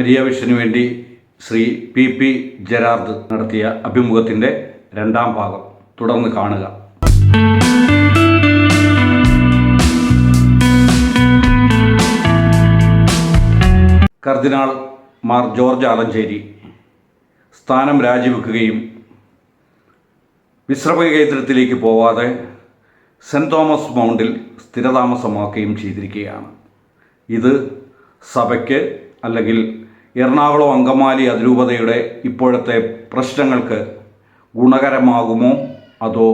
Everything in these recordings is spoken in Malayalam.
മരിയ വിഷനു വേണ്ടി ശ്രീ പി പി ജരാർദ് നടത്തിയ അഭിമുഖത്തിന്റെ രണ്ടാം ഭാഗം തുടർന്ന് കാണുക. കർദിനാൾ മാർ ജോർജ് ആലഞ്ചേരി സ്ഥാനം രാജിവെക്കുകയും വിശ്രമ കേന്ദ്രത്തിലേക്ക് പോവാതെ സെന്റ് തോമസ് മൗണ്ടിൽ സ്ഥിരതാമസമാക്കുകയും ചെയ്തിരിക്കുകയാണ്. ഇത് സഭയ്ക്ക് അല്ലെങ്കിൽ എറണാകുളം അങ്കമാലി അതിരൂപതയുടെ ഇപ്പോഴത്തെ പ്രശ്നങ്ങൾക്ക് ഗുണകരമാകുമോ അതോ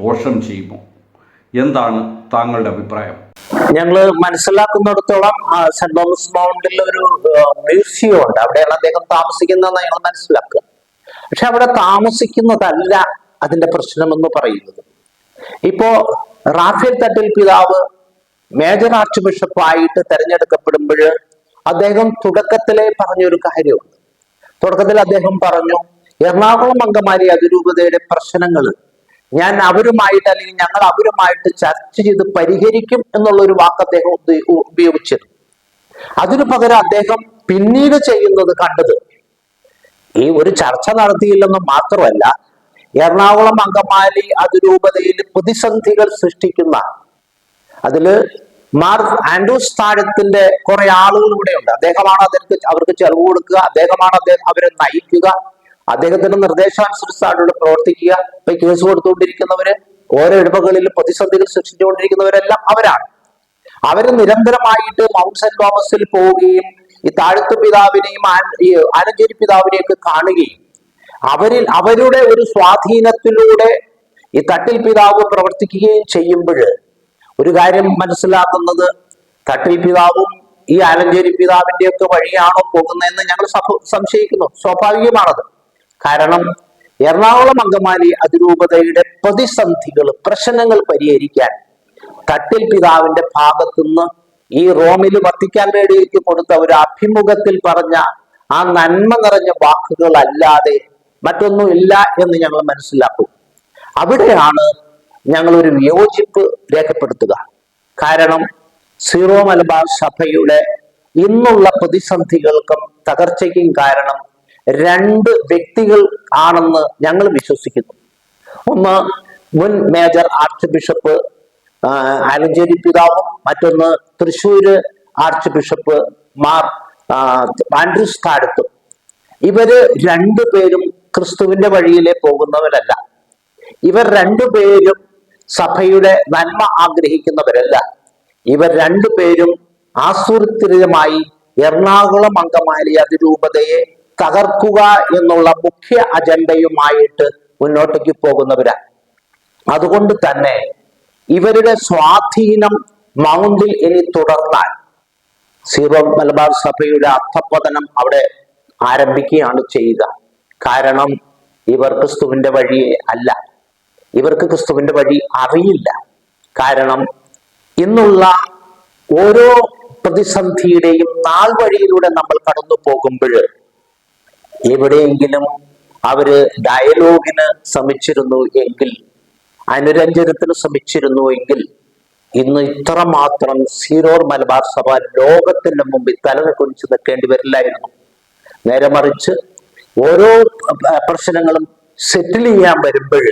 ദോഷം ചെയ്യുമോ? എന്താണ് താങ്കളുടെ അഭിപ്രായം? ഞങ്ങൾ മനസ്സിലാക്കുന്നിടത്തോളം സെന്റ് തോമസ് മൗണ്ടിൽ ഒരു മ്യൂസിയം ഉണ്ട് അവിടെയാണ് അദ്ദേഹം താമസിക്കുന്നതെന്ന് ഞങ്ങൾ മനസ്സിലാക്കുക. പക്ഷെ അവിടെ താമസിക്കുന്നതല്ല അതിന്റെ പ്രശ്നമെന്ന് പറയുന്നത്. ഇപ്പോ റാഫേൽ തട്ടിൽ പിതാവ് മേജർ ആർച്ച് ബിഷപ്പായിട്ട് തെരഞ്ഞെടുക്കപ്പെടുമ്പോൾ അദ്ദേഹം തുടക്കത്തിലെ പറഞ്ഞൊരു കാര്യമുണ്ട് തുടക്കത്തിൽ അദ്ദേഹം പറഞ്ഞു എറണാകുളം അങ്കമാലി അതിരൂപതയുടെ പ്രശ്നങ്ങൾ ഞാൻ അവരുമായിട്ട് അല്ലെങ്കിൽ ഞങ്ങൾ അവരുമായിട്ട് ചർച്ച ചെയ്ത് പരിഹരിക്കും എന്നുള്ള ഒരു വാക്ക് അദ്ദേഹം ഉപ- ഉപയോഗിച്ചിരുന്നു. അതിനു പകരം അദ്ദേഹം പിന്നീട് ചെയ്യുന്നത് കണ്ടത് ഈ ഒരു ചർച്ച നടത്തിയില്ലെന്ന് മാത്രമല്ല എറണാകുളം അങ്കമാലി അതിരൂപതയിൽ പ്രതിസന്ധികൾ സൃഷ്ടിക്കുന്ന അതിൽ മാർ ആൻഡ്രൂസ് താഴത്തിന്റെ കുറെ ആളുകൾ ഇവിടെ ഉണ്ട്. അദ്ദേഹമാണ് അദ്ദേഹത്തെ അവർക്ക് ചെലവ് കൊടുക്കുക അദ്ദേഹമാണ് അദ്ദേഹം അവരെ നയിക്കുക അദ്ദേഹത്തിന്റെ നിർദ്ദേശാനുസരിച്ചാണ് പ്രവർത്തിക്കുക. ഇപ്പൊ കേസ് കൊടുത്തുകൊണ്ടിരിക്കുന്നവര് ഓരോ ഇടവകളിൽ പ്രതിസന്ധികൾ സൃഷ്ടിച്ചുകൊണ്ടിരിക്കുന്നവരെല്ലാം അവരാണ്. അവർ നിരന്തരമായിട്ട് മൗണ്ട് സെന്റ് തോമസിൽ പോവുകയും ഈ താഴ്ത്തു പിതാവിനെയും ആനഞ്ചേരി ആലഞ്ചേരി പിതാവിനെയൊക്കെ കാണുകയും അവരിൽ അവരുടെ ഒരു സ്വാധീനത്തിലൂടെ ഈ തട്ടിൽ പിതാവ് പ്രവർത്തിക്കുകയും ചെയ്യുമ്പോൾ ഒരു കാര്യം മനസ്സിലാക്കുന്നത് തട്ടിൽ പിതാവും ഈ ആലഞ്ചേരി പിതാവിന്റെ ഒക്കെ വഴിയാണോ പോകുന്നതെന്ന് ഞങ്ങൾ സംശയിക്കുന്നു. സ്വാഭാവികമാണത്. കാരണം എറണാകുളം അങ്കമാലി അതിരൂപതയുടെ പ്രതിസന്ധികൾ പ്രശ്നങ്ങൾ പരിഹരിക്കാൻ തട്ടിൽ പിതാവിന്റെ ഭാഗത്തുനിന്ന് ഈ റോമിൽ വത്തിക്കാൻ റേഡിയോയ്ക്ക് കൊടുത്ത ഒരു അഭിമുഖത്തിൽ പറഞ്ഞ ആ നന്മ നിറഞ്ഞ വാക്കുകൾ അല്ലാതെ മറ്റൊന്നും ഇല്ല എന്ന് ഞങ്ങൾ മനസ്സിലാക്കും. അവിടെയാണ് ഞങ്ങൾ ഒരു വിയോജിപ്പ് രേഖപ്പെടുത്തുക. കാരണം സീറോ മലബാർ സഭയുടെ ഇന്നുള്ള പ്രതിസന്ധികൾക്കും തകർച്ചയ്ക്കും കാരണം രണ്ട് വ്യക്തികൾ ആണെന്ന് ഞങ്ങൾ വിശ്വസിക്കുന്നു. ഒന്ന് മുൻ മേജർ ആർച്ച് ബിഷപ്പ് ആലഞ്ചേരി പിതാവും മറ്റൊന്ന് Thrissur archbishop Mar Andrews താഴത്തും. ഇവർ രണ്ടുപേരും ക്രിസ്തുവിന്റെ വഴിയിലെ പോകുന്നവരല്ല. ഇവർ രണ്ടുപേരും സഭയുടെ നന്മ ആഗ്രഹിക്കുന്നവരല്ല. ഇവർ രണ്ടുപേരും ആസൂത്രിതമായി എറണാകുളം അങ്കമാലി അതിരൂപതയെ തകർക്കുക എന്നുള്ള മുഖ്യ അജണ്ടയുമായിട്ട് മുന്നോട്ടേക്ക് പോകുന്നവരാണ് അതുകൊണ്ട് തന്നെ ഇവരുടെ സ്വാധീനം മൗണ്ടിൽ ഇനി തുടർന്നാൽ സീറോ മലബാർ സഭയുടെ അർത്ഥപതനം അവിടെ ആരംഭിക്കുകയാണ് ചെയ്യുക. കാരണം ഇവർ ക്രിസ്തുവിന്റെ വഴിയെ അല്ല. ഇവർക്ക് ക്രിസ്തുവിന്റെ വഴി അറിയില്ല. കാരണം ഇന്നുള്ള ഓരോ പ്രതിസന്ധിയുടെയും നാൾ വഴിയിലൂടെ നമ്മൾ കടന്നു പോകുമ്പോൾ എവിടെയെങ്കിലും അവർ ഡയലോഗിന് ശ്രമിച്ചിരുന്നു എങ്കിൽ അനുരഞ്ജനത്തിന് ശ്രമിച്ചിരുന്നു എങ്കിൽ ഇന്ന് ഇത്രമാത്രം സീറോർ മലബാർ സഭ ലോകത്തിന്റെ മുമ്പിൽ തലകുനിച്ച് നിൽക്കേണ്ടി വരില്ലായിരുന്നു. നേരെ മറിച്ച് ഓരോ പ്രശ്നങ്ങളും സെറ്റിൽ ചെയ്യാൻ വരുമ്പോൾ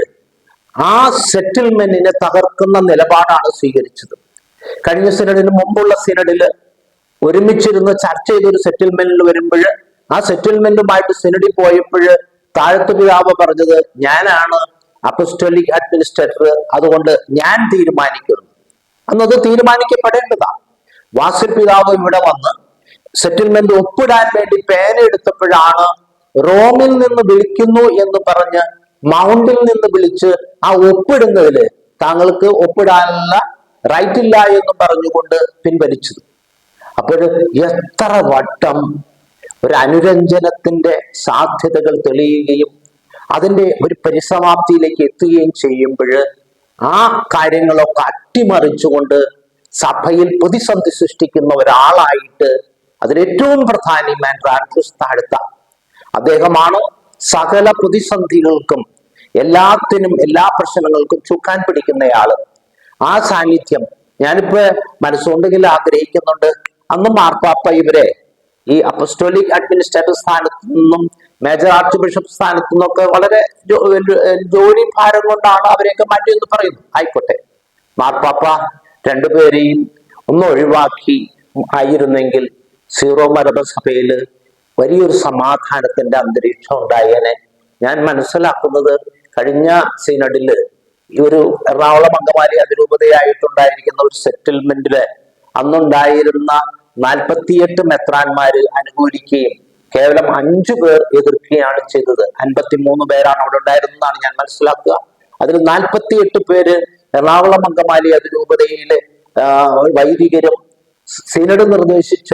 ആ സെറ്റിൽമെന്റിനെ തകർക്കുന്ന നിലപാടാണ് സ്വീകരിച്ചത്. കഴിഞ്ഞ സിനഡിന് മുമ്പുള്ള സിനഡിൽ ഒരുമിച്ചിരുന്ന് ചർച്ച ചെയ്തൊരു സെറ്റിൽമെന്റിൽ വരുമ്പോൾ ആ സെറ്റിൽമെന്റുമായിട്ട് സിനഡിൽ പോയപ്പോൾ താഴത്തു പിതാവ് പറഞ്ഞത് ഞാനാണ് അപ്പസ്റ്റോലിക് അഡ്മിനിസ്ട്രേറ്റർ അതുകൊണ്ട് ഞാൻ തീരുമാനിക്കുന്നു. അന്നത് തീരുമാനിക്കപ്പെടേണ്ടതാണ് വാസിൽ പിതാവ് ഇവിടെ വന്ന് സെറ്റിൽമെന്റ് ഒപ്പിടാൻ വേണ്ടി പേന എടുത്തപ്പോഴാണ് റോമിൽ നിന്ന് വിളിക്കുന്നു എന്ന് പറഞ്ഞ് മൗണ്ടിൽ നിന്ന് വിളിച്ച് ആ ഒപ്പിടുന്നതിൽ താങ്കൾക്ക് ഒപ്പിടാനുള്ള റൈറ്റ് ഇല്ല എന്ന് പറഞ്ഞുകൊണ്ട് പിൻവലിച്ചത്. അപ്പോൾ എത്ര വട്ടം ഒരു അനുരഞ്ജനത്തിന്റെ സാധ്യതകൾ തെളിയുകയും അതിന്റെ ഒരു പരിസമാപ്തിയിലേക്ക് എത്തുകയും ചെയ്യുമ്പോൾ ആ കാര്യങ്ങളൊക്കെ അട്ടിമറിച്ചുകൊണ്ട് സഭയിൽ പ്രതിസന്ധി സൃഷ്ടിക്കുന്ന ഒരാളായിട്ട് അതിലേറ്റവും പ്രധാനി ആൻഡ്രൂസ് താഴ്ത്ത. അദ്ദേഹമാണ് സകല പ്രതിസന്ധികൾക്കും എല്ലാത്തിനും എല്ലാ പ്രശ്നങ്ങൾക്കും ചുക്കാൻ പിടിക്കുന്നയാൾ. ആ സാന്നിധ്യം ഞാനിപ്പോ മനസ്സുകൊണ്ടെങ്കിൽ ആഗ്രഹിക്കുന്നുണ്ട്. അന്ന് മാർപ്പാപ്പ ഇവരെ ഈ അപ്പസ്റ്റോലിക് അഡ്മിനിസ്ട്രേറ്റർ സ്ഥാനത്ത് നിന്നും മേജർ ആർച്ച് ബിഷപ്പ് സ്ഥാനത്തു നിന്നൊക്കെ വളരെ ജോലി ഭാരം കൊണ്ടാണ് അവരെയൊക്കെ മാറ്റിയെന്ന് പറയുന്നു. ആയിക്കോട്ടെ. മാർപ്പാപ്പ രണ്ടുപേരെയും ഒന്ന് ഒഴിവാക്കി ആയിരുന്നെങ്കിൽ സീറോ സഭയിൽ വലിയൊരു സമാധാനത്തിന്റെ അന്തരീക്ഷം ഉണ്ടായേനെ. ഞാൻ മനസ്സിലാക്കുന്നത് കഴിഞ്ഞ സീനഡിൽ ഈ ഒരു എറണാകുളം അങ്കമാലി അതിരൂപതയായിട്ടുണ്ടായിരിക്കുന്ന ഒരു സെറ്റിൽമെന്റിൽ അന്നുണ്ടായിരുന്ന നാൽപ്പത്തിയെട്ട് മെത്രാന്മാര് അനുകൂലിക്കുകയും കേവലം അഞ്ചു പേർ എതിർക്കുകയാണ് ചെയ്തത്. അൻപത്തിമൂന്ന് പേരാണ് അവിടെ ഉണ്ടായിരുന്നതാണ് ഞാൻ മനസ്സിലാക്കുക. അതിൽ നാൽപ്പത്തിയെട്ട് പേര് എറണാകുളം അങ്കമാലി അതിരൂപതയിലെ വൈദികരും സിനഡ് നിർദ്ദേശിച്ച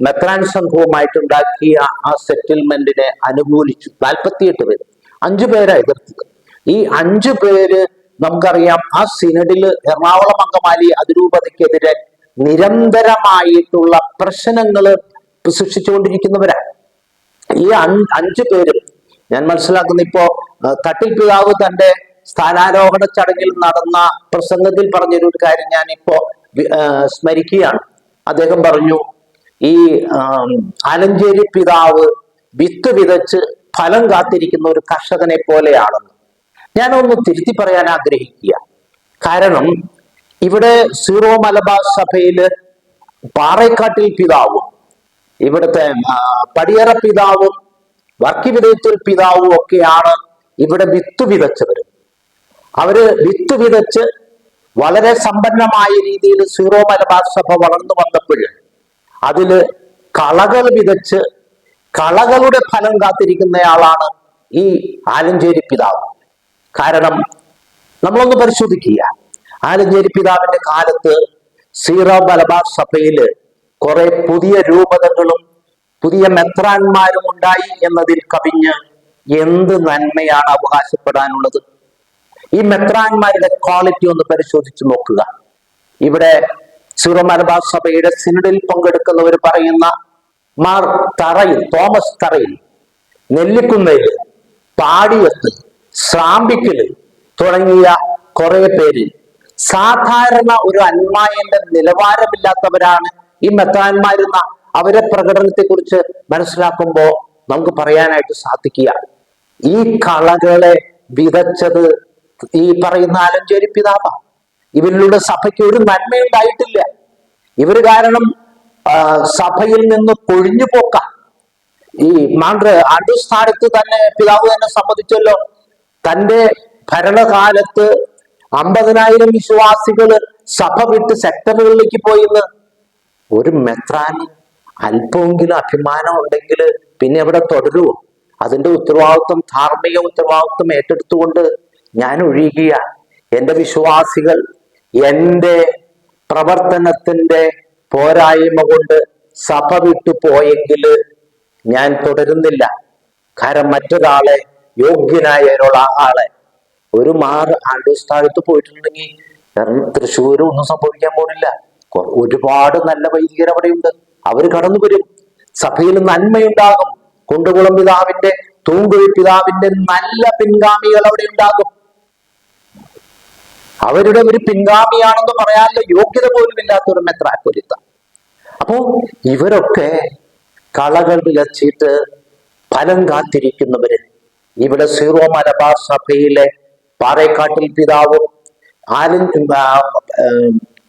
മെത്രാൻ സംഘവുമായിട്ടുണ്ടാക്കിയ ആ സെറ്റിൽമെന്റിനെ അനുകൂലിച്ചു നാൽപ്പത്തിയെട്ട് പേര് അഞ്ചു പേരാ എതിർത്തത് ഈ അഞ്ചു പേര് നമുക്കറിയാം ആ സിനഡിൽ എറണാകുളം അങ്കമാലി അതിരൂപതയ്ക്കെതിരെ നിരന്തരമായിട്ടുള്ള പ്രശ്നങ്ങൾ സൃഷ്ടിച്ചുകൊണ്ടിരിക്കുന്നവരാണ് ഈ അഞ്ച് പേരും ഞാൻ മനസ്സിലാക്കുന്ന ഇപ്പോ തട്ടിൽ പിതാവ് തന്റെ സ്ഥാനാരോഹണ ചടങ്ങിൽ നടന്ന പ്രസംഗത്തിൽ പറഞ്ഞൊരു കാര്യം ഞാൻ ഇപ്പോ സ്മരിക്കുകയാണ് അദ്ദേഹം പറഞ്ഞു ഈ ആലഞ്ചേരി പിതാവ് വിത്ത് വിതച്ച് ഫലം കാത്തിരിക്കുന്ന ഒരു കർഷകനെ പോലെയാണെന്ന്. ഞാനൊന്ന് തിരുത്തി പറയാൻ ആഗ്രഹിക്കുക. കാരണം ഇവിടെ സീറോ മലബാർ സഭയിൽ പാറേക്കാട്ടിൽ പിതാവും ഇവിടുത്തെ പടിയറ പിതാവും വർക്കി വിധേയത്തിൽ പിതാവും ഒക്കെയാണ് ഇവിടെ വിത്ത് വിതച്ചവര്. അവർ വിത്ത് വിതച്ച് വളരെ സമ്പന്നമായ രീതിയിൽ സീറോ മലബാർ സഭ വളർന്നു വന്നപ്പോൾ അതിൽ കളകൾ വിതച്ച് കളകളുടെ ഫലം കാത്തിരിക്കുന്നയാളാണ് ഈ ആലഞ്ചേരി പിതാവ്. കാരണം നമ്മളൊന്ന് പരിശോധിക്കുക. ആലഞ്ചേരി പിതാവിന്റെ കാലത്ത് സീറോ മലബാർ സഭയിൽ കുറെ പുതിയ രൂപതകളും പുതിയ മെത്രാന്മാരും ഉണ്ടായി എന്നതിൽ കവിഞ്ഞ് എന്ത് നന്മയാണ് അവകാശപ്പെടാനുള്ളത്? ഈ മെത്രാൻമാരുടെ ക്വാളിറ്റി ഒന്ന് പരിശോധിച്ചു നോക്കുക. ഇവിടെ സീറോ മലബാർ സഭയുടെ സിനഡിൽ പങ്കെടുക്കുന്നവർ പറയുന്ന മാർ തറയിൽ തോമസ് തറയിൽ നെല്ലിക്കുന്നയിൽ പാടിയത്ത് സ്രാമ്പിക്കൽ തുടങ്ങിയ കുറെ പേര് സാധാരണ ഒരു അന്മായന്റെ നിലവാരമില്ലാത്തവരാണ് ഈ മെത്താന്മാരുന്ന അവരെ പ്രകടനത്തെ കുറിച്ച് മനസ്സിലാക്കുമ്പോൾ നമുക്ക് പറയാനായിട്ട് സാധിക്കുക. ഈ കളകളെ വിതച്ചത് ഈ പറയുന്ന ആലഞ്ചേരി പിതാവ ഇവരിലൂടെ സഭയ്ക്ക് ഒരു നന്മയുണ്ടായിട്ടില്ല. ഇവർ കാരണം സഭയിൽ നിന്ന് കൊഴിഞ്ഞു പോക്കാം. ഈ മാണ്ഡ്ര അടുസ്ഥാനത്ത് തന്നെ പിതാവ് തന്നെ സമ്മതിച്ചല്ലോ. തന്റെ ഭരണകാലത്ത് അമ്പതിനായിരം വിശ്വാസികൾ സഭ വിട്ട് സെക്ടറുകളിലേക്ക് പോയിന്ന്. ഒരു മെത്രാന് അല്പമെങ്കിലും അഭിമാനം ഉണ്ടെങ്കിൽ പിന്നെ എവിടെ തുടരുമോ അതിന്റെ ഉത്തരവാദിത്വം ധാർമ്മിക ഉത്തരവാദിത്വം ഏറ്റെടുത്തുകൊണ്ട് ഞാൻ ഒഴിയുക എന്റെ വിശ്വാസികൾ എന്റെ പ്രവർത്തനത്തിന്റെ പോരായ്മ കൊണ്ട് സഭ വിട്ടു പോയെങ്കിൽ ഞാൻ തുടരുന്നില്ല. കാരണം മറ്റൊരാളെ യോഗ്യനായ ആളെ. ഒരു മാർ ആണ്ടുസ്ഥാനത്ത് പോയിട്ടുണ്ടെങ്കിൽ കാരണം തൃശ്ശൂർ ഒന്നും സംഭവിക്കാൻ കൊ- ഒരുപാട് നല്ല വൈദികർ അവിടെയുണ്ട്. അവർ കടന്നു വരും. സഭയിൽ നന്മയുണ്ടാകും. കുണ്ടുകുളം പിതാവിന്റെ തൂങ്കുഴി പിതാവിന്റെ നല്ല പിൻഗാമികൾ അവിടെ ഉണ്ടാകും. അവരുടെ ഒരു പിൻഗാമിയാണെന്ന് പറയാനുള്ള യോഗ്യത പോലും ഇല്ലാത്ത ഒരു മെത്രാപ്പൊലിത്ത. അപ്പോ ഇവരൊക്കെ കളകൾ വിലച്ചിട്ട് ഫലം കാത്തിരിക്കുന്നവര്. ഇവിടെ സീറോ മലബാർ സഭയിലെ പാറേക്കാട്ടിൽ പിതാവും ആലൻ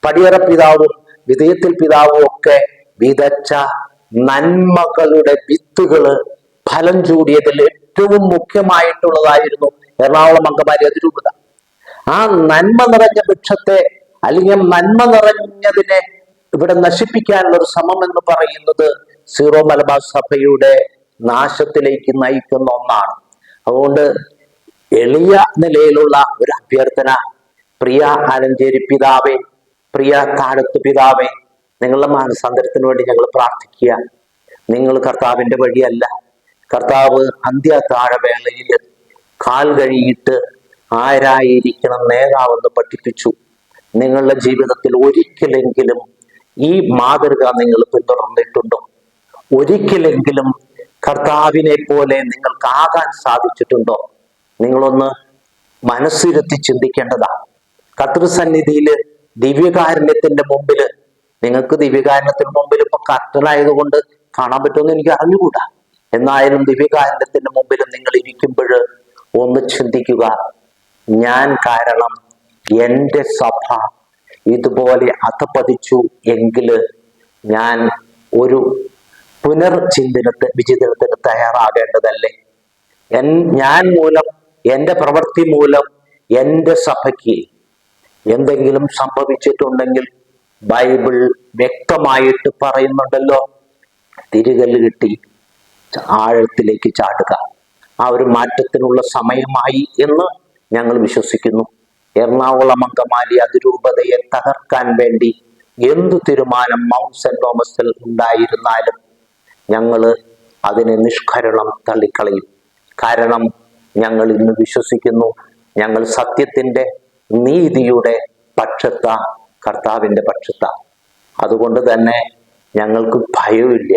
പടിയറ പിതാവും വിധേയത്തിൽ പിതാവും ഒക്കെ വിതച്ച നന്മകളുടെ വിത്തുകൾ ഫലം ചൂടിയതിൽ ഏറ്റവും മുഖ്യമായിട്ടുള്ളതായിരുന്നു എറണാകുളം അങ്കമാലി അതിരൂപത. ആ നന്മ നിറഞ്ഞ വൃക്ഷത്തെ അല്ലെങ്കിൽ നന്മ നിറഞ്ഞതിനെ ഇവിടെ നശിപ്പിക്കാനുള്ള ഒരു ശ്രമം എന്ന് പറയുന്നത് സീറോ മലബാർ സഭയുടെ നാശത്തിലേക്ക് നയിക്കുന്ന ഒന്നാണ്. അതുകൊണ്ട് എളിയ നിലയിലുള്ള ഒരു അഭ്യർത്ഥന പ്രിയ ആലഞ്ചേരി പിതാവേ പ്രിയ താഴത്ത് പിതാവേ നിങ്ങളുടെ മാനസാന്തരത്തിന് വേണ്ടി ഞങ്ങൾ പ്രാർത്ഥിക്കുക. നിങ്ങൾ കർത്താവിന്റെ വഴിയല്ല. കർത്താവ് അന്ത്യ താഴവേളയിൽ കാൽ കഴിയിട്ട് ആരായിരിക്കണം നേതാവെന്ന് പഠിപ്പിച്ചു. നിങ്ങളുടെ ജീവിതത്തിൽ ഒരിക്കലെങ്കിലും ഈ മാതൃക നിങ്ങൾ പിന്തുടർന്നിട്ടുണ്ടോ? ഒരിക്കലെങ്കിലും കർത്താവിനെ പോലെ നിങ്ങൾക്ക് ആകാൻ സാധിച്ചിട്ടുണ്ടോ? നിങ്ങളൊന്ന് മനസ്സിരുത്തി ചിന്തിക്കേണ്ടതാ. കർത്തൃസന്നിധിയിൽ ദിവ്യകാരുണ്യത്തിന്റെ മുമ്പിൽ നിങ്ങൾക്ക് ദിവ്യകാരുണ്യത്തിന് മുമ്പിൽ ഇപ്പൊ കർട്ടനായതുകൊണ്ട് കാണാൻ പറ്റുമെന്ന് എനിക്ക് അറിഞ്ഞുകൂടാ. എന്നായാലും ദിവ്യകാരുണ്യത്തിന്റെ മുമ്പിൽ നിങ്ങൾ ഇരിക്കുമ്പോൾ ഒന്ന് ചിന്തിക്കുക. ഞാൻ കാരണം എന്റെ സഭ ഇതുപോലെ അധപതിച്ചു എങ്കിൽ ഞാൻ ഒരു പുനർചിന്തനത്തെ വിചിന്തനത്തിന് തയ്യാറാകേണ്ടതല്ലേ? എൻ ഞാൻ മൂലം എന്റെ പ്രവൃത്തി മൂലം എന്റെ സഭയ്ക്ക് എന്തെങ്കിലും സംഭവിച്ചിട്ടുണ്ടെങ്കിൽ ബൈബിൾ വ്യക്തമായിട്ട് പറയുന്നുണ്ടല്ലോ. തിരികൽ കിട്ടി ആഴത്തിലേക്ക് ചാടുക. ആ ഒരു മാറ്റത്തിനുള്ള സമയമായി എന്ന് ഞങ്ങൾ വിശ്വസിക്കുന്നു. എറണാകുളം അങ്കമാലി അതിരൂപതയെ തകർക്കാൻ വേണ്ടി എന്തു തീരുമാനം മൗണ്ട് സെന്റ് തോമസിൽ ഉണ്ടായിരുന്നാലും ഞങ്ങൾ അതിനെ നിഷ്കരണം തള്ളിക്കളയും. കാരണം ഞങ്ങൾ ഇന്ന് വിശ്വസിക്കുന്നു ഞങ്ങൾ സത്യത്തിന്റെ നീതിയുടെ പക്ഷത്ത കർത്താവിന്റെ പക്ഷത്ത. അതുകൊണ്ട് തന്നെ ഞങ്ങൾക്ക് ഭയമില്ല.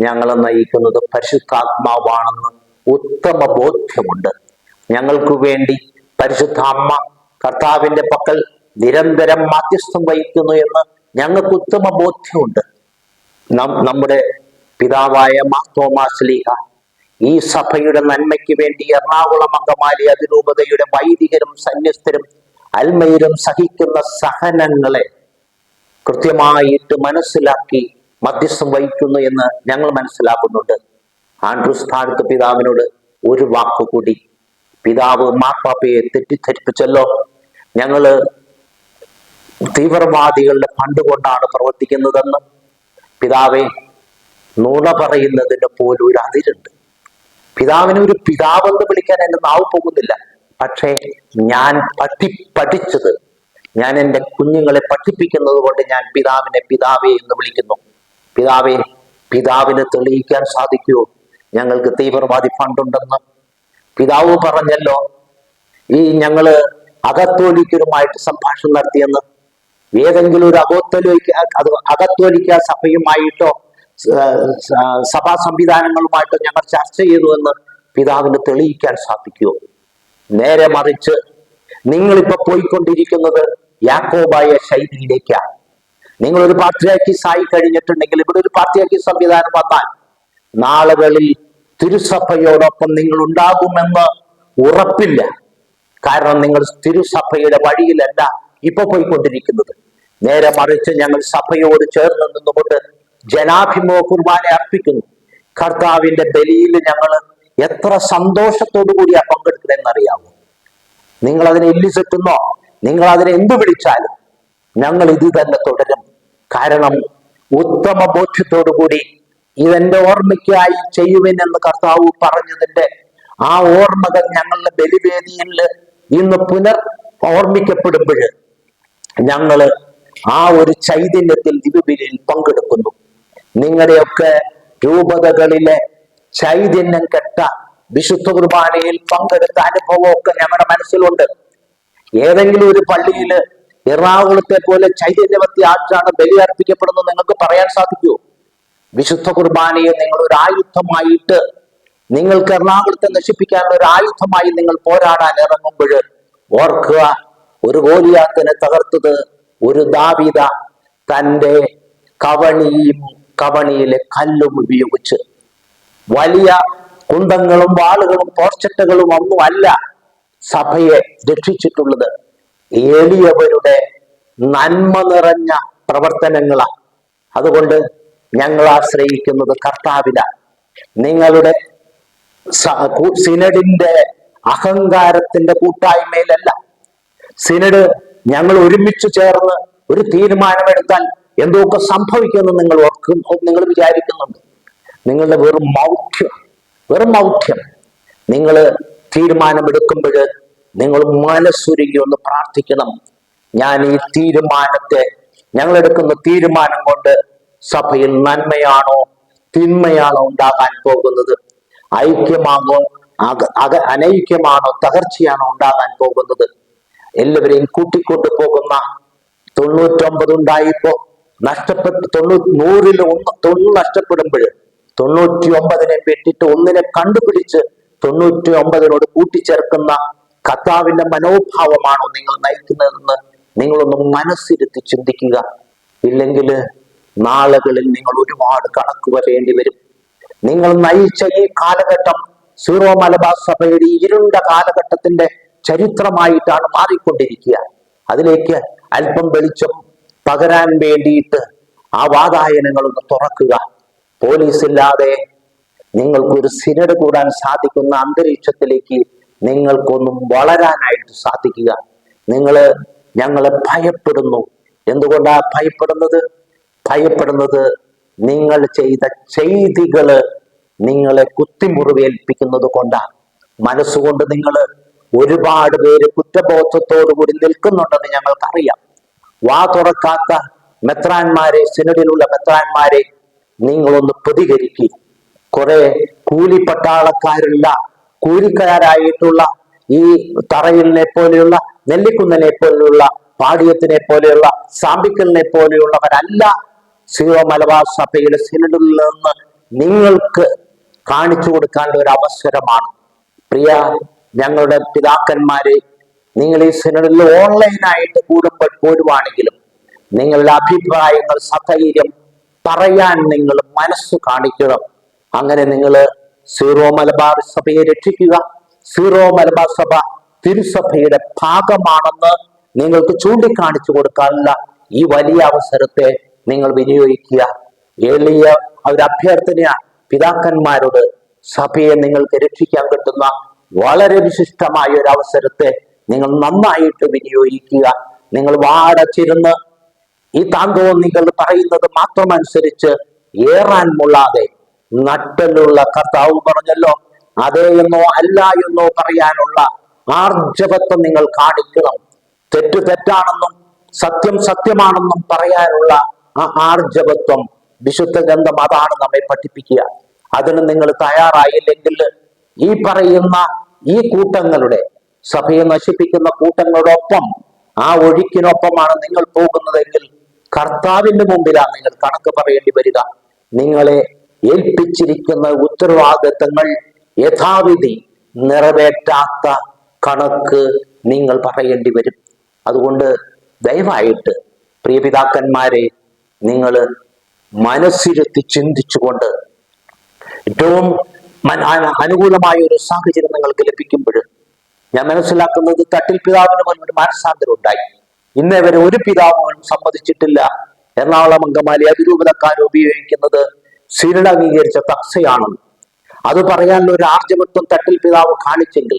ഞങ്ങളെ നയിക്കുന്നത് പരിശുദ്ധാത്മാവാണെന്ന് ഉത്തമ ബോധ്യമുണ്ട് ഞങ്ങൾക്ക് വേണ്ടി പരിശുദ്ധ അമ്മ കർത്താവിന്റെ പക്കൽ നിരന്തരം മാധ്യസ്ഥം വഹിക്കുന്നു എന്ന് ഞങ്ങൾക്ക് ഉത്തമ ബോധ്യമുണ്ട്. നമ്മുടെ പിതാവായ മാത്തോമാസ്ലീഹ ഈ സഭയുടെ നന്മയ്ക്ക് വേണ്ടി എറണാകുളം അങ്കമാലി അതിരൂപതയുടെ വൈദികരും സന്യസ്തരും അൽമയിലും സഹിക്കുന്ന സഹനങ്ങളെ കൃത്യമായിട്ട് മനസ്സിലാക്കി മധ്യസ്ഥം വഹിക്കുന്നു എന്ന് ഞങ്ങൾ മനസ്സിലാക്കുന്നുണ്ട്. ആൻഡ്രൂസ് സ്ഥാനത്ത് പിതാവിനോട് ഒരു വാക്ക് കൂടി പിതാവ് മാർപ്പാപ്പയെ തെറ്റിദ്ധരിപ്പിച്ചല്ലോ. ഞങ്ങൾ തീവ്രവാദികളുടെ ഫണ്ട് കൊണ്ടാണ് പ്രവർത്തിക്കുന്നതെന്ന് പിതാവെ നുണ പറയുന്നതിന് പോലും ഒരു അതിരുണ്ട്. പിതാവിനെ ഒരു പിതാവെന്ന് വിളിക്കാൻ എന്റെ നാവ് പോകുന്നില്ല. പക്ഷേ ഞാൻ പഠി പഠിച്ചത് ഞാൻ എന്റെ കുഞ്ഞുങ്ങളെ പഠിപ്പിക്കുന്നത് കൊണ്ട് ഞാൻ പിതാവിനെ പിതാവേ എന്ന് വിളിക്കുന്നു. പിതാവെ പിതാവിനെ തെളിയിക്കാൻ സാധിക്കുമോ? ഞങ്ങൾക്ക് തീവ്രവാദി ഫണ്ടുണ്ടെന്ന് പിതാവ് പറഞ്ഞല്ലോ ഈ ഞങ്ങൾ അകത്തോലിക്കരുമായിട്ട് സംഭാഷണം നടത്തിയെന്ന്. ഏതെങ്കിലും ഒരു അകത്തോലിക്ക അത് അകത്തോലിക്ക സഭയുമായിട്ടോ സഭാ സംവിധാനങ്ങളുമായിട്ടോ ഞങ്ങൾ ചർച്ച ചെയ്തു എന്ന് പിതാവിന് തെളിയിക്കാൻ സാധിക്കുമോ നേരെ മറിച്ച് നിങ്ങളിപ്പോ പോയിക്കൊണ്ടിരിക്കുന്നത് യാക്കോബായ ശൈലിയിലേക്കാണ് നിങ്ങൾ ഒരു സായി കഴിഞ്ഞിട്ടുണ്ടെങ്കിൽ ഇവിടെ ഒരു പാർട്ടിയാക്കി സംവിധാനം വന്നാൽ നാളുകളിൽ തിരുസഭയോടൊപ്പം നിങ്ങൾ ഉണ്ടാകുമെന്ന് ഉറപ്പില്ല. കാരണം നിങ്ങൾ തിരുസഭയുടെ വഴിയിലല്ല ഇപ്പൊ പോയിക്കൊണ്ടിരിക്കുന്നത്. നേരെ മറിച്ച് ഞങ്ങൾ സഭയോട് ചേർന്ന് നിന്നുകൊണ്ട് ജനാഭിമുഖ കുർബാന അർപ്പിക്കുന്നു. കർത്താവിന്റെ ബലിയിൽ ഞങ്ങൾ എത്ര സന്തോഷത്തോടു കൂടിയാ പങ്കെടുക്കുന്നതെന്നറിയാമോ? നിങ്ങൾ അതിനെ ഇല്ലിസെറ്റുന്നോ നിങ്ങൾ അതിനെ എന്ത് വിളിച്ചാലും ഞങ്ങൾ ഇത് തന്നെ തുടരും. കാരണം ഉത്തമ ബോധ്യത്തോടു കൂടി ഇതെന്റെ ഓർമ്മയ്ക്കായി ചെയ്യുവിനെന്ന് കർത്താവ് പറഞ്ഞതിന്റെ ആ ഓർമ്മകൾ ഞങ്ങളുടെ ബലിവേദിയിൽ ഇന്ന് പുനർ ഓർമ്മിക്കപ്പെടുമ്പോൾ ഞങ്ങൾ ആ ഒരു ചൈതന്യത്തിൽ ദിവബലിയിൽ പങ്കെടുക്കുന്നു. നിങ്ങളുടെയൊക്കെ രൂപതകളിലെ ചൈതന്യം കെട്ട വിശുദ്ധ കുർബാനയിൽ പങ്കെടുത്ത അനുഭവമൊക്കെ ഞങ്ങളുടെ മനസ്സിലുണ്ട്. ഏതെങ്കിലും ഒരു പള്ളിയിൽ എറണാകുളത്തെ പോലെ ചൈതന്യവത്തി ആറ്റാണ് ബലി അർപ്പിക്കപ്പെടുന്നത് നിങ്ങൾക്ക് പറയാൻ സാധിക്കുമോ? വിശുദ്ധ കുർബാനയെ നിങ്ങൾ ഒരു ആയുധമായിട്ട് നിങ്ങൾക്ക് എറണാകുളത്തെ നശിപ്പിക്കാനുള്ള ഒരു ആയുധമായി നിങ്ങൾ പോരാടാൻ ഇറങ്ങുമ്പോൾ ഓർക്കുക ഒരു ഗോലിയാത്തിനെ തകർത്തത് ഒരു ദാവിത തന്റെ കവണിയും കവണിയിലെ കല്ലും ഉപയോഗിച്ച്. വലിയ കുണ്ടങ്ങളും വാളുകളും പോർച്ചട്ടകളും ഒന്നും അല്ല സഭയെ രക്ഷിച്ചിട്ടുള്ളത്. എളിയവരുടെ നന്മ നിറഞ്ഞ പ്രവർത്തനങ്ങളാണ് അതുകൊണ്ട് ഞങ്ങൾ ആശ്രയിക്കുന്നത് കർത്താവില. നിങ്ങളുടെ സിനഡിന്റെ അഹങ്കാരത്തിന്റെ കൂട്ടായ്മയിലല്ല. സിനഡ് ഞങ്ങൾ ഒരുമിച്ച് ചേർന്ന് ഒരു തീരുമാനമെടുത്താൽ എന്തൊക്കെ സംഭവിക്കുമെന്ന് നിങ്ങൾ ഓർക്കും നിങ്ങൾ വിചാരിക്കുന്നുണ്ട്. നിങ്ങളുടെ വെറും മൗഢ്യം വെറും മൗഢ്യം നിങ്ങൾ തീരുമാനമെടുക്കുമ്പോൾ നിങ്ങൾ മനസ്സുരുകി ഒന്ന് പ്രാർത്ഥിക്കണം. ഞാൻ ഈ തീരുമാനത്തെ ഞങ്ങൾ എടുക്കുന്ന തീരുമാനം കൊണ്ട് സഭയിൽ നന്മയാണോ തിന്മയാണോ ഉണ്ടാകാൻ പോകുന്നത്? ഐക്യമാണോ അക അനൈക്യമാണോ തകർച്ചയാണോ ഉണ്ടാകാൻ പോകുന്നത്? എല്ലാവരെയും കൂട്ടിക്കൊണ്ടു പോകുന്ന തൊണ്ണൂറ്റൊമ്പത് ഉണ്ടായിപ്പോ നഷ്ടപ്പെട്ട് തൊണ്ണൂ നൂറിൽ ഒന്ന് തൊണ്ണൂറ് നഷ്ടപ്പെടുമ്പോൾ തൊണ്ണൂറ്റി ഒമ്പതിനെ വെട്ടിട്ട് ഒന്നിനെ കണ്ടുപിടിച്ച് തൊണ്ണൂറ്റി ഒമ്പതിനോട് കൂട്ടിച്ചേർക്കുന്ന കർത്താവിന്റെ മനോഭാവമാണോ നിങ്ങൾ നയിക്കുന്നതെന്ന് നിങ്ങളൊന്ന് മനസ്സിരുത്തി ചിന്തിക്കുക. ഇല്ലെങ്കിൽ നാളുകളിൽ നിങ്ങൾ ഒരുപാട് കണക്ക് വരേണ്ടി വരും. നിങ്ങൾ നയിച്ച ഈ കാലഘട്ടം സീറോ മലബാർ സഭയുടെ ഇരുണ്ട കാലഘട്ടത്തിന്റെ ചരിത്രമായിട്ടാണ് മാറിക്കൊണ്ടിരിക്കുക. അതിലേക്ക് അല്പം വെളിച്ചം പകരാൻ വേണ്ടിയിട്ട് ആ വാതായനങ്ങളൊന്ന് തുറക്കുക. പോലീസ് ഇല്ലാതെ നിങ്ങൾക്കൊരു സിനഡ് കൂടാൻ സാധിക്കുന്ന അന്തരീക്ഷത്തിലേക്ക് നിങ്ങൾക്കൊന്നും വളരാനായിട്ട് സാധിക്കുക. നിങ്ങൾ ഞങ്ങളെ ഭയപ്പെടുന്നു. എന്തുകൊണ്ടാ ഭയപ്പെടുന്നത്? ഭയപ്പെടുന്നത് നിങ്ങൾ ചെയ്ത ചെയ്തികൾ നിങ്ങളെ കുത്തിമുറിവേൽപ്പിക്കുന്നത് കൊണ്ടാണ്. മനസ്സുകൊണ്ട് നിങ്ങൾ ഒരുപാട് പേര് കുറ്റബോധത്തോടു കൂടി നിൽക്കുന്നുണ്ടെന്ന് ഞങ്ങൾക്കറിയാം. വാ തുറക്കാത്ത മെത്രാന്മാരെ സിനഡിലുള്ള മെത്രാന്മാരെ നിങ്ങളൊന്ന് പ്രതികരിക്കുക. കുറെ കൂലിപ്പട്ടാളക്കാരുള്ള കൂലിക്കാരായിട്ടുള്ള ഈ തറയിലിനെ പോലെയുള്ള നെല്ലിക്കുന്നനെ പോലെയുള്ള പാടിയത്തിനെ പോലെയുള്ള സാമ്പിക്കലിനെ പോലെയുള്ളവരല്ല സീറോ മലബാർ സഭയുടെ സിനഡിൽ നിന്ന് നിങ്ങൾക്ക് കാണിച്ചു കൊടുക്കാനുള്ള ഒരു അവസരമാണ്. പ്രിയ ഞങ്ങളുടെ പിതാക്കന്മാരെ നിങ്ങൾ ഈ സിനഡിൽ ഓൺലൈനായിട്ട് കൂടുമ്പോൾ പോരുവാണെങ്കിലും നിങ്ങളുടെ അഭിപ്രായങ്ങൾ സധൈര്യം പറയാൻ നിങ്ങൾ മനസ്സ് കാണിക്കണം. അങ്ങനെ നിങ്ങൾ സീറോ മലബാർ സഭയെ രക്ഷിക്കുക. സീറോ മലബാർ സഭ തിരുസഭയുടെ ഭാഗമാണെന്ന് നിങ്ങൾക്ക് ചൂണ്ടിക്കാണിച്ചു കൊടുക്കാനുള്ള ഈ വലിയ അവസരത്തെ നിങ്ങൾ വിനിയോഗിക്കുക. എളിയ ഒരു അഭ്യർത്ഥനയാണ് പിതാക്കന്മാരോട് സഭയെ നിങ്ങൾക്ക് രക്ഷിക്കാൻ കിട്ടുന്ന വളരെ വിശിഷ്ടമായ ഒരു അവസരത്തെ നിങ്ങൾ നന്നായിട്ട് വിനിയോഗിക്കുക. നിങ്ങൾ വാടച്ചിരുന്ന് ഈ താന്തോന്നികൾ പറയുന്നത് മാത്രം അനുസരിച്ച് ഏറാൻ മുള്ളാതെ നട്ടലുള്ള കർത്താവ് പറഞ്ഞല്ലോ അതേ എന്നോ അല്ല എന്നോ പറയാനുള്ള ആർജവത്വം നിങ്ങൾ കാണിക്കണം. തെറ്റ് തെറ്റാണെന്നും സത്യം സത്യമാണെന്നും പറയാനുള്ള ആ ആർജവത്വം വിശുദ്ധ ഗ്രന്ഥം അതാണ് നമ്മെ പഠിപ്പിക്കുക. അതിന് നിങ്ങൾ തയ്യാറായില്ലെങ്കിൽ ഈ പറയുന്ന ഈ കൂട്ടങ്ങളുടെ സഭയെ നശിപ്പിക്കുന്ന കൂട്ടങ്ങളോടൊപ്പം ആ ഒഴുക്കിനൊപ്പമാണ് നിങ്ങൾ പോകുന്നതെങ്കിൽ കർത്താവിന്റെ മുമ്പിലാണ് നിങ്ങൾ കണക്ക് പറയേണ്ടി വരിക. നിങ്ങളെ ഏൽപ്പിച്ചിരിക്കുന്ന ഉത്തരവാദിത്തങ്ങൾ യഥാവിധി നിറവേറ്റാത്ത കണക്ക് നിങ്ങൾ പറയേണ്ടി വരും. അതുകൊണ്ട് ദയവായിട്ട് പ്രിയപിതാക്കന്മാരെ നിങ്ങൾ മനസ്സിരുത്തി ചിന്തിച്ചുകൊണ്ട് ഏറ്റവും അനുകൂലമായ ഒരു സാഹചര്യം നിങ്ങൾക്ക് ലഭിക്കുമ്പോൾ ഞാൻ മനസ്സിലാക്കുന്നത് തട്ടിൽ പിതാവിന് പോലും ഒരു മാനസാന്തരം ഉണ്ടായി. ഇന്നേ വരെ ഒരു പിതാവ് സമ്മതിച്ചിട്ടില്ല. എറണാകുളം അങ്കമാലി അതിരൂപതക്കാർ ഉപയോഗിക്കുന്നത് സിരിട അംഗീകരിച്ച തക്സയാണെന്ന് അത് പറയാനുള്ള ഒരു ആർജവത്വം തട്ടിൽ പിതാവ് കാണിച്ചെങ്കിൽ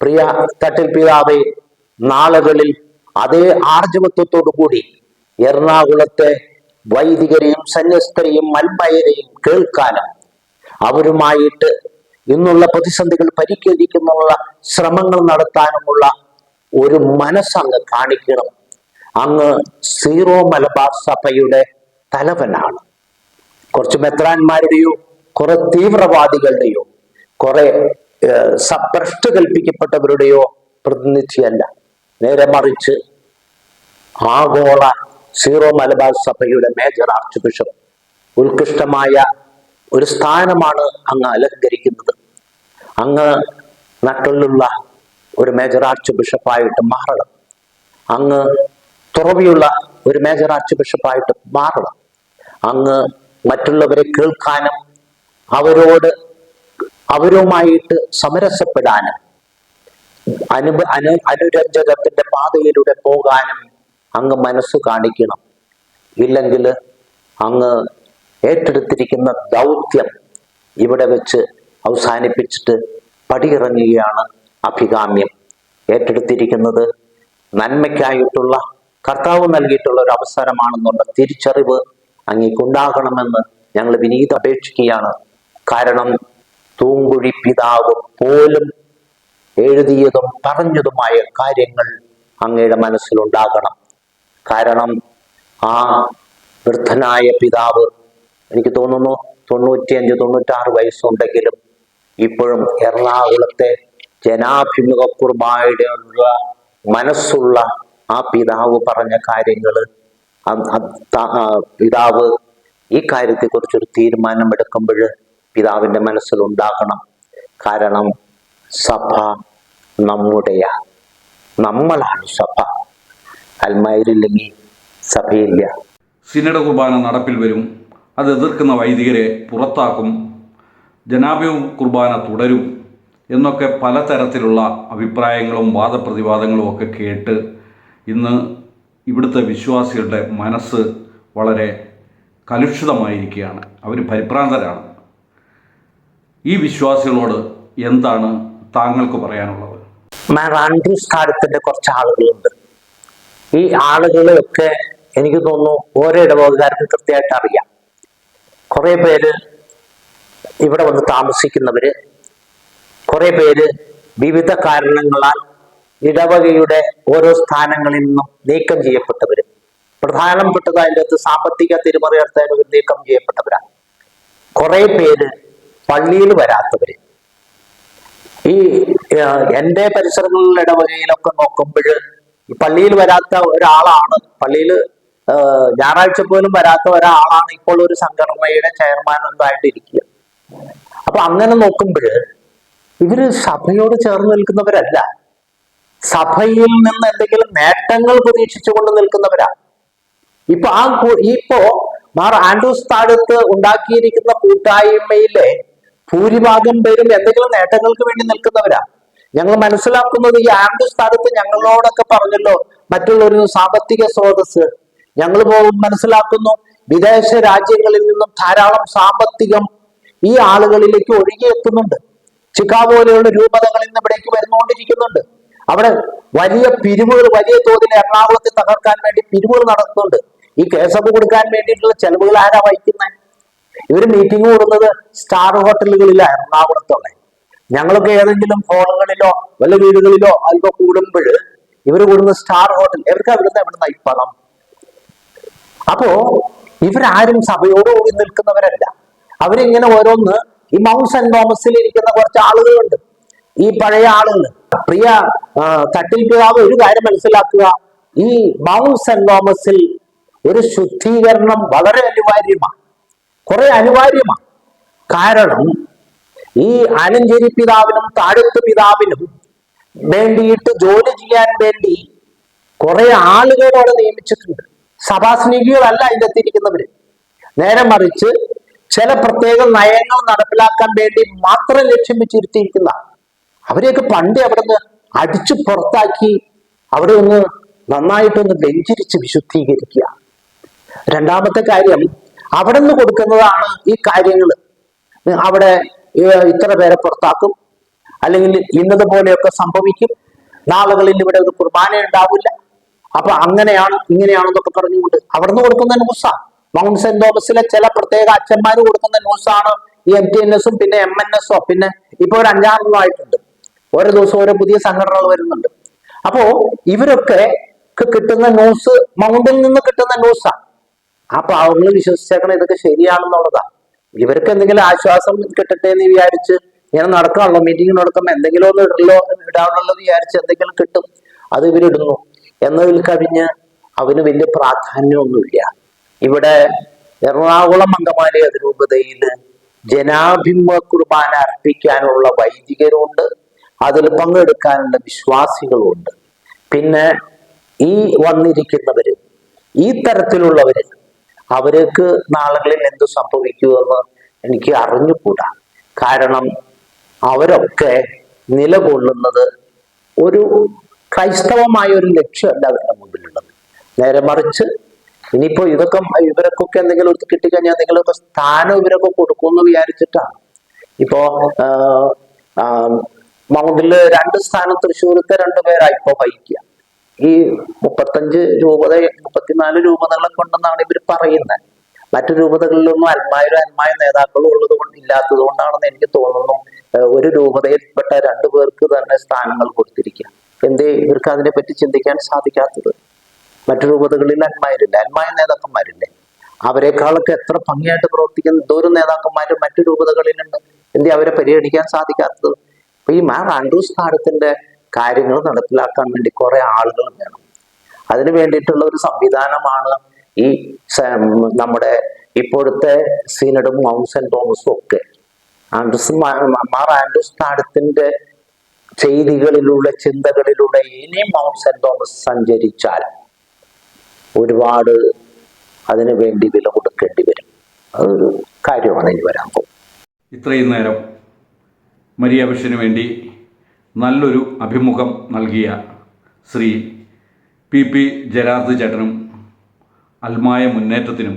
പ്രിയ തട്ടിൽ പിതാവെ നാളുകളിൽ അതേ ആർജവത്വത്തോടു കൂടി എറണാകുളത്തെ വൈദികരെയും സന്യസ്തരെയും മൽമയരെയും കേൾക്കാനും അവരുമായിട്ട് ഇന്നുള്ള പ്രതിസന്ധികൾ പരിഹരിക്കുന്നുള്ള ശ്രമങ്ങൾ നടത്താനുമുള്ള ഒരു മനസ്സങ്ങ് കാണിക്കണം. അങ്ങ് സീറോ മലബാർ സഭയുടെ തലവനാണ്. കുറച്ച് മെത്രാന്മാരുടെയോ കുറെ തീവ്രവാദികളുടെയോ കുറെ സഭ്രഷ്ട് കൽപ്പിക്കപ്പെട്ടവരുടെയോ പ്രതിനിധിയല്ല. നേരെ മറിച്ച് ആഗോള സീറോ മലബാർ സഭയുടെ മേജർ ആർച്ച് ബിഷപ്പ് ഉത്കൃഷ്ടമായ ഒരു സ്ഥാനമാണ് അങ്ങ് അലങ്കരിക്കുന്നത്. അങ്ങ് നട്ടുള്ള ഒരു മേജർ ആർച്ച് ബിഷപ്പായിട്ട് മാറണം. അങ്ങ് തുറവിയുള്ള ഒരു മേജർ ആർച്ച് ബിഷപ്പായിട്ട് മാറണം. അങ്ങ് മറ്റുള്ളവരെ കേൾക്കാനും അവരോട് അവരുമായിട്ട് സമരസപ്പെടാനും അനു അനു അനുരഞ്ജകത്തിന്റെ പാതയിലൂടെ പോകാനും അങ്ങ് മനസ്സ് കാണിക്കണം. ഇല്ലെങ്കിൽ അങ്ങ് ഏറ്റെടുത്തിരിക്കുന്ന ദൗത്യം ഇവിടെ വെച്ച് അവസാനിപ്പിച്ചിട്ട് പടിയിറങ്ങുകയാണ് അഭികാമ്യം. ഏറ്റെടുത്തിരിക്കുന്നത് നന്മയ്ക്കായിട്ടുള്ള കർത്താവ് നൽകിയിട്ടുള്ള ഒരു അവസരമാണെന്നുള്ള തിരിച്ചറിവ് അങ്ങേക്കുണ്ടാകണമെന്ന് ഞങ്ങൾ വിനീത അപേക്ഷിക്കുകയാണ്. കാരണം തൂങ്കുഴി പിതാവ് പോലും എഴുതിയതും പറഞ്ഞതുമായ കാര്യങ്ങൾ അങ്ങയുടെ മനസ്സിലുണ്ടാകണം. കാരണം ആ വൃദ്ധനായ പിതാവ് എനിക്ക് തോന്നുന്നു തൊണ്ണൂറ്റിയഞ്ച് തൊണ്ണൂറ്റാറ് വയസ്സുണ്ടെങ്കിലും ഇപ്പോഴും എറണാകുളത്തെ ജനാഭിമുഖ ഉള്ള മനസ്സുള്ള ആ പിതാവ് പറഞ്ഞ കാര്യങ്ങൾ പിതാവ് ഈ കാര്യത്തെക്കുറിച്ചൊരു തീരുമാനമെടുക്കുമ്പോൾ പിതാവിന്റെ മനസ്സിലുണ്ടാകണം. കാരണം സഭ നമ്മുടെയാ. നമ്മളാണ് സഭ. അൽമായിരില്ലെങ്കിൽ സഭയില്ല സിനഡ കുർബാന നടപ്പിൽ വരും. അത് എതിർക്കുന്ന വൈദികരെ പുറത്താക്കും. ജനാഭ്യ കുർബാന തുടരും എന്നൊക്കെ പലതരത്തിലുള്ള അഭിപ്രായങ്ങളും വാദപ്രതിവാദങ്ങളും ഒക്കെ കേട്ട് ഇന്ന് ഇവിടുത്തെ വിശ്വാസികളുടെ മനസ്സ് വളരെ കലുഷിതമായിരിക്കുകയാണ്. അവർ പരിഭ്രാന്തരാണ്. ഈ വിശ്വാസികളോട് എന്താണ് താങ്കൾക്ക് പറയാനുള്ളത്? മാം ആൻഡ്രൂസ് കുറച്ച് ആളുകളുണ്ട്. ഈ ആളുകളെയൊക്കെ എനിക്ക് തോന്നുന്നു ഓരോ ഇടവകാർക്കും കൃത്യമായിട്ട് അറിയാം. കുറെ പേര് ഇവിടെ വന്ന് താമസിക്കുന്നവര് കുറെ പേര് വിവിധ കാരണങ്ങളാൽ ഇടവകയുടെ ഓരോ സ്ഥാനങ്ങളിൽ നിന്നും നീക്കം ചെയ്യപ്പെട്ടവര് പ്രധാനപ്പെട്ടത് അതിന്റെ അകത്ത് സാമ്പത്തിക തിരിമറിയർത്താൻ നീക്കം ചെയ്യപ്പെട്ടവരാണ്. കുറെ പേര് പള്ളിയിൽ വരാത്തവര്. ഈ എന്റെ പരിസരങ്ങളിലെ ഇടവകയിലൊക്കെ നോക്കുമ്പോൾ പള്ളിയിൽ വരാത്ത ഒരാളാണ്. പള്ളിയിൽ ഞായറാഴ്ച പോലും വരാത്ത ഒരാളാണ് ഇപ്പോൾ ഒരു സംഘടനയുടെ ചെയർമാൻ എന്തായിട്ട് ഇരിക്കുക അപ്പൊ അങ്ങനെ നോക്കുമ്പോൾ ഇവർ സഭയോട് ചേർന്ന് നിൽക്കുന്നവരല്ല. സഭയിൽ നിന്ന് എന്തെങ്കിലും നേട്ടങ്ങൾ പ്രതീക്ഷിച്ചുകൊണ്ട് നിൽക്കുന്നവരാ. ഇപ്പൊ ആ ഇപ്പോ മാർ ആൻഡ്രൂസ് താഴത്ത് ഉണ്ടാക്കിയിരിക്കുന്ന കൂട്ടായ്മയിലെ ഭൂരിഭാഗം പേരും എന്തെങ്കിലും നേട്ടങ്ങൾക്ക് വേണ്ടി നിൽക്കുന്നവരാ. ഞങ്ങൾ മനസ്സിലാക്കുന്നത് ഈ ആൻഡ്രൂസ് സ്ഥാനത്ത് ഞങ്ങളോടൊക്കെ പറഞ്ഞല്ലോ മറ്റുള്ളൊരു സാമ്പത്തിക സ്രോതസ് ഞങ്ങൾ മനസ്സിലാക്കുന്നു വിദേശ രാജ്യങ്ങളിൽ നിന്നും ധാരാളം സാമ്പത്തികം ഈ ആളുകളിലേക്ക് ഒഴുകിയെത്തുന്നുണ്ട് ചിക്കാഗോ പോലെയുള്ള രൂപതകളിൽ നിന്ന് ഇവിടേക്ക് വരുന്നുകൊണ്ടിരിക്കുന്നുണ്ട്. അവിടെ വലിയ പിരിവുകൾ വലിയ തോതിൽ എറണാകുളത്തെ തകർക്കാൻ വേണ്ടി പിരിവുകൾ നടത്തുന്നുണ്ട്. ഈ കേസപ്പ് കൊടുക്കാൻ വേണ്ടിയിട്ടുള്ള ചെലവുകൾ ആരാ വഹിക്കുന്നത് ഇവർ മീറ്റിംഗ് കൂടുന്നത് സ്റ്റാർ ഹോട്ടലുകളിലാണ് എറണാകുളത്തുള്ള. ഞങ്ങളൊക്കെ ഏതെങ്കിലും ഹോളുകളിലോ വല്ല വീടുകളിലോ അല്പം കൂടുമ്പോൾ ഇവർ കൂടുന്ന സ്റ്റാർ ഹോട്ടൽ ഇവർക്ക് അവിടുന്ന് എവിടുന്ന ഈ പണം? അപ്പോ ഇവരാരും സഭയോടുകൂടി നിൽക്കുന്നവരല്ല. അവരിങ്ങനെ ഓരോന്ന് ഈ മൗണ്ട് സെന്റ് തോമസിൽ ഇരിക്കുന്ന കുറച്ച് ആളുകളുണ്ട്. ഈ പഴയ ആളുകൾ പ്രിയ തട്ടിൽ പിതാവ് ഒരു കാര്യം മനസ്സിലാക്കുക. ഈ മൗണ്ട് സെന്റ് തോമസിൽ ഒരു ശുദ്ധീകരണം വളരെ അനിവാര്യമാണ്. കുറെ അനിവാര്യമാണ്. കാരണം ഈ ആലഞ്ചേരി പിതാവിനും താഴത്ത് പിതാവിനും വേണ്ടിയിട്ട് ജോലി ചെയ്യാൻ വേണ്ടി കുറെ ആളുകൾ അവിടെ നിയമിച്ചിട്ടുണ്ട്. സഭാസ്നേഹികളല്ല അതിന്റെ എത്തിയിരിക്കുന്നവര് നേരെ മറിച്ച് ചില പ്രത്യേക നയങ്ങൾ നടപ്പിലാക്കാൻ വേണ്ടി മാത്രം ലക്ഷ്യം വെച്ചിരുത്തിയിരിക്കുന്ന അവരെയൊക്കെ പണ്ട് അവിടെ നിന്ന് അടിച്ചു പുറത്താക്കി അവിടെ ഒന്ന് നന്നായിട്ടൊന്ന് വെഞ്ചരിച്ച് വിശുദ്ധീകരിക്കുക. രണ്ടാമത്തെ കാര്യം അവിടെ നിന്ന് കൊടുക്കുന്നതാണ് ഈ കാര്യങ്ങൾ അവിടെ ഇത്ര പേരെ പുറത്താക്കും. അല്ലെങ്കിൽ ഇന്നതുപോലെയൊക്കെ സംഭവിക്കും. നാളുകളിൽ ഇവിടെ ഒരു കുർബാന ഉണ്ടാവില്ല. അപ്പൊ അങ്ങനെയാണ് ഇങ്ങനെയാണെന്നൊക്കെ പറഞ്ഞുകൊണ്ട് അവിടുന്ന് കൊടുക്കുന്ന ന്യൂസാണ് മൗണ്ട് സെന്റ് തോമസിലെ ചില പ്രത്യേക അച്ഛന്മാർ കൊടുക്കുന്ന ന്യൂസാണ് ഈ എം ടി എൻ എസും പിന്നെ എം എൻ എസോ പിന്നെ ഇപ്പൊ ഒരു അഞ്ചാറെണ്ണം ആയിട്ടുണ്ട്. ഓരോ ദിവസവും ഓരോ പുതിയ സംഘടനകൾ വരുന്നുണ്ട്. അപ്പോ ഇവരൊക്കെ കിട്ടുന്ന ന്യൂസ് മൗണ്ടിൽ നിന്ന് കിട്ടുന്ന ന്യൂസാണ് ആ. പാവങ്ങൾ വിശ്വസിച്ചേക്കണം ഇതൊക്കെ ശരിയാണെന്നുള്ളതാ. ഇവർക്ക് എന്തെങ്കിലും ആശ്വാസം കിട്ടട്ടെ എന്ന് വിചാരിച്ച് ഇങ്ങനെ നടക്കാണല്ലോ മീറ്റിംഗ് നടക്കുമ്പോൾ എന്തെങ്കിലും ഒന്ന് ഇടല്ലോ ഇടാണല്ലോ വിചാരിച്ച് എന്തെങ്കിലും കിട്ടും അത് ഇവരിടുന്നു. എന്നതിൽ കവിഞ്ഞ് അവന് വലിയ പ്രാധാന്യമൊന്നുമില്ല. ഇവിടെ എറണാകുളം അങ്കമാലി അതിരൂപതയിൽ ജനാഭിമുഖ കുർബാന അർപ്പിക്കാനുള്ള വൈദികരുണ്ട് അതിൽ പങ്കെടുക്കാനുള്ള വിശ്വാസികളുണ്ട്. പിന്നെ ഈ വന്നിരിക്കുന്നവര് ഈ തരത്തിലുള്ളവര് അവർക്ക് നാളുകളിൽ എന്ത് സംഭവിക്കുമെന്ന് എനിക്ക് അറിഞ്ഞുകൂടാ. കാരണം അവരൊക്കെ നിലകൊള്ളുന്നത് ഒരു ക്രൈസ്തവമായ ഒരു ലക്ഷ്യമല്ല അവരുടെ മുമ്പിലുള്ളത്. നേരെ മറിച്ച് ഇനിയിപ്പോ ഇതൊക്കെ ഇവരൊക്കെ എന്തെങ്കിലും ഒരു കിട്ടിക്കഴിഞ്ഞാൽ എന്തെങ്കിലുമൊക്കെ സ്ഥാനം ഇവരൊക്കെ കൊടുക്കുമെന്ന് വിചാരിച്ചിട്ടാണ് ഇപ്പോ മൗണ്ടിൽ രണ്ട് സ്ഥാനം തൃശ്ശൂരത്തെ രണ്ടുപേരായി ഇപ്പോ വഹിക്കുക ഈ മുപ്പത്തഞ്ച് രൂപത മുപ്പത്തിനാല് രൂപതകളെ കൊണ്ടെന്നാണ് ഇവർ പറയുന്നത്. മറ്റു രൂപതകളിലൊന്നും അന്മാരും അന്മായ നേതാക്കളും ഉള്ളത് കൊണ്ട് ഇല്ലാത്തത് കൊണ്ടാണെന്ന് എനിക്ക് തോന്നുന്നു. ഒരു രൂപതയിൽപ്പെട്ട രണ്ടു പേർക്ക് തന്നെ സ്ഥാനങ്ങൾ കൊടുത്തിരിക്കുക. എന്തേ ഇവർക്ക് അതിനെപ്പറ്റി ചിന്തിക്കാൻ സാധിക്കാത്തത്? മറ്റു രൂപതകളിൽ അന്മാരില്ല അന്മായ നേതാക്കന്മാരില്ലേ? അവരെക്കാളൊക്കെ എത്ര ഭംഗിയായിട്ട് പ്രവർത്തിക്കുന്ന എന്തോരം നേതാക്കന്മാരും മറ്റു രൂപതകളിലുണ്ട്. എന്തേ അവരെ പരിഗണിക്കാൻ സാധിക്കാത്തത്? അപ്പൊ ഈ മാർ ആൻഡ്രൂസ് താഴത്തിന്റെ കാര്യങ്ങൾ നടപ്പിലാക്കാൻ വേണ്ടി കുറെ ആളുകൾ വേണം. അതിനു വേണ്ടിയിട്ടുള്ള ഒരു സംവിധാനമാണ് ഈ നമ്മുടെ ഇപ്പോഴത്തെ സീനഡും മൗണ്ട് സെന്റ് തോമസും ഒക്കെ. ആൻഡ്രസ് മാർ ആൻഡ്രസ് താടത്തിന്റെ ചെയ്തികളിലൂടെ ചിന്തകളിലൂടെ ഇനിയും മൗണ്ട് സെന്റ് തോമസ് സഞ്ചരിച്ചാൽ ഒരുപാട് അതിനു വേണ്ടി വില കൊടുക്കേണ്ടി വരും. അതൊരു കാര്യമാണ് ഇനി വരാൻ പോകും ഇത്രയും നേരം മരിയ വേണ്ടി നല്ലൊരു അഭിമുഖം നൽകിയ ശ്രീ പി പി ജരാർദ് ചേട്ടനും അൽമായ മുന്നേറ്റത്തിനും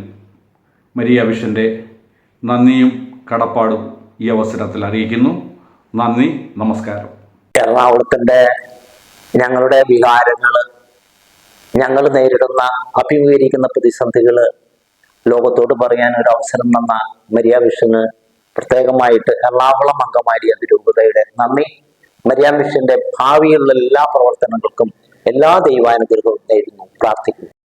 മരിയ വിഷന്റെ നന്ദിയും കടപ്പാടും ഈ അവസരത്തിൽ അറിയിക്കുന്നു. നന്ദി നമസ്കാരം. എറണാകുളത്തിന്റെ ഞങ്ങളുടെ വികാരങ്ങൾ ഞങ്ങൾ നേരിടുന്ന അഭിമുഖീകരിക്കുന്ന പ്രതിസന്ധികൾ ലോകത്തോട് പറയാൻ ഒരു അവസരം തന്ന മരിയ വിഷന് പ്രത്യേകമായിട്ട് എറണാകുളം അങ്കമാരി അതിരൂപതയുടെ നന്ദി. മരിയ മിഷന്റെ ഭാവിയിലുള്ള എല്ലാ പ്രവർത്തനങ്ങൾക്കും എല്ലാ ദൈവാനുഗ്രഹവും നേരുന്നു. പ്രാർത്ഥിക്കുന്നു.